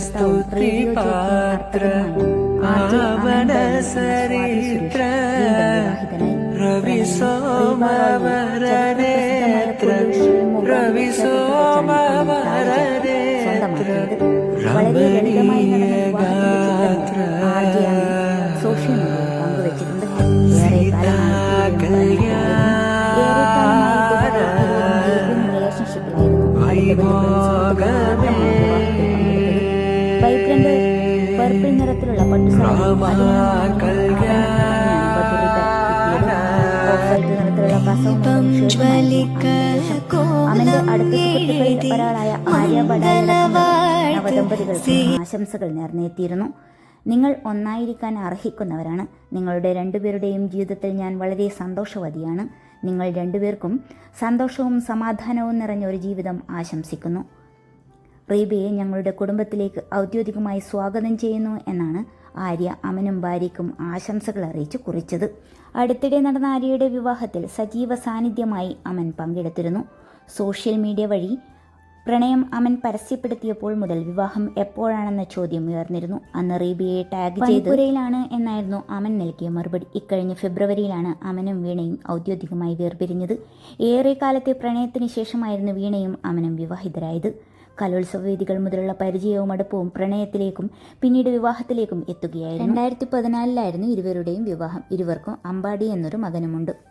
ಸ್ತೋತ್ರಿ ಪಾತ್ರ ಆವನ ಸರಿತ್ರ ರವಿ ಸೋಮವರ ನೇತ್ರ ರವಿ ಸೋಮವರ ನೇತ್ರ ರಮಣೀಯ വൈബ്രന്റ് പർപ്പിൾ നിറത്തിലുള്ള പട്ടുസാരി നിറത്തിലുള്ള കസവും അവന്റെ അടുത്ത സുഹൃത്തുക്കളിൽ ഒരാളായ ആര്യ ബഡായുടെ നവദമ്പതികൾക്ക് ആശംസകൾ നേർന്നെത്തിയിരുന്നു നിങ്ങൾ ഒന്നായിരിക്കാൻ അർഹിക്കുന്നവരാണ്. നിങ്ങളുടെ രണ്ടുപേരുടെയും ജീവിതത്തിൽ ഞാൻ വളരെ സന്തോഷവതിയാണ്. നിങ്ങൾ രണ്ടുപേർക്കും സന്തോഷവും സമാധാനവും നിറഞ്ഞ ഒരു ജീവിതം ആശംസിക്കുന്നു. റീബയെ ഞങ്ങളുടെ കുടുംബത്തിലേക്ക് ഔദ്യോഗികമായി സ്വാഗതം ചെയ്യുന്നു എന്നാണ് ആര്യ അമനും ഭാര്യയ്ക്കും ആശംസകൾ അറിയിച്ച് കുറിച്ചത്. അടുത്തിടെ നടന്ന ആര്യയുടെ വിവാഹത്തിൽ സജീവ സാന്നിധ്യമായി അമൻ പങ്കെടുത്തിരുന്നു. സോഷ്യൽ മീഡിയ വഴി പ്രണയം അമൻ പരസ്യപ്പെടുത്തിയപ്പോൾ മുതൽ വിവാഹം എപ്പോഴാണെന്ന ചോദ്യം ഉയർന്നിരുന്നു. അന്ന് റീബിയെ ടാഗ് ചെയ്തുരയിലാണ് എന്നായിരുന്നു അമൻ നൽകിയ മറുപടി. ഇക്കഴിഞ്ഞ ഫെബ്രുവരിയിലാണ് അമനും വീണയും ഔദ്യോഗികമായി വേർപിരിഞ്ഞത്. ഏറെ കാലത്തെ പ്രണയത്തിന് ശേഷമായിരുന്നു വീണയും അമനും വിവാഹിതരായത്. കലോത്സവ വേദികൾ മുതലുള്ള പരിചയവും അടുപ്പവും പ്രണയത്തിലേക്കും പിന്നീട് വിവാഹത്തിലേക്കും എത്തുകയായിരുന്നു. രണ്ടായിരത്തി പതിനാലിലായിരുന്നു ഇരുവരുടെയും വിവാഹം. ഇരുവർക്കും അമ്പാടി എന്നൊരു മകനുമുണ്ട്.